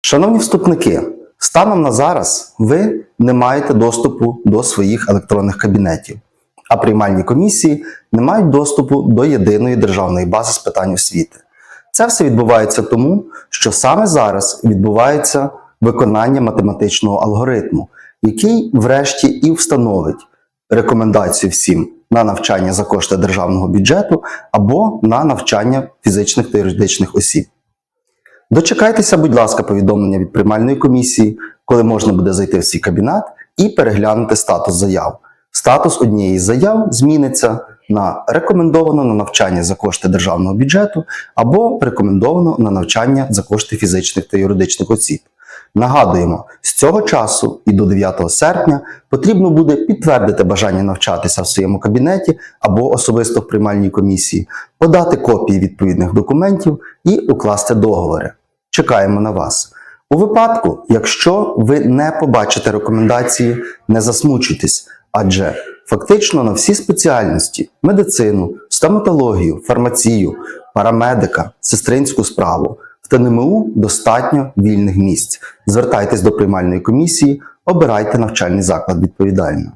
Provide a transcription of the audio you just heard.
Шановні вступники, станом на зараз ви не маєте доступу до своїх електронних кабінетів, а приймальні комісії не мають доступу до єдиної державної бази з питань освіти. Це все відбувається тому, що саме зараз відбувається виконання математичного алгоритму, який, врешті, і встановить рекомендацію всім на навчання за кошти державного бюджету або на навчання фізичних та юридичних осіб. Дочекайтеся, будь ласка, повідомлення від приймальної комісії, коли можна буде зайти в свій кабінет і переглянути статус заяв. Статус однієї з заяв зміниться на рекомендовано на навчання за кошти державного бюджету або рекомендовано на навчання за кошти фізичних та юридичних осіб. Нагадуємо, з цього часу і до 9 серпня потрібно буде підтвердити бажання навчатися в своєму кабінеті або особисто в приймальній комісії, подати копії відповідних документів і укласти договори. Чекаємо на вас. У випадку, якщо ви не побачите рекомендації, не засмучуйтесь, адже фактично на всі спеціальності медицину, стоматологію, фармацію, парамедика, сестринську справу в ТНМУ достатньо вільних місць. Звертайтесь до приймальної комісії, обирайте навчальний заклад відповідально.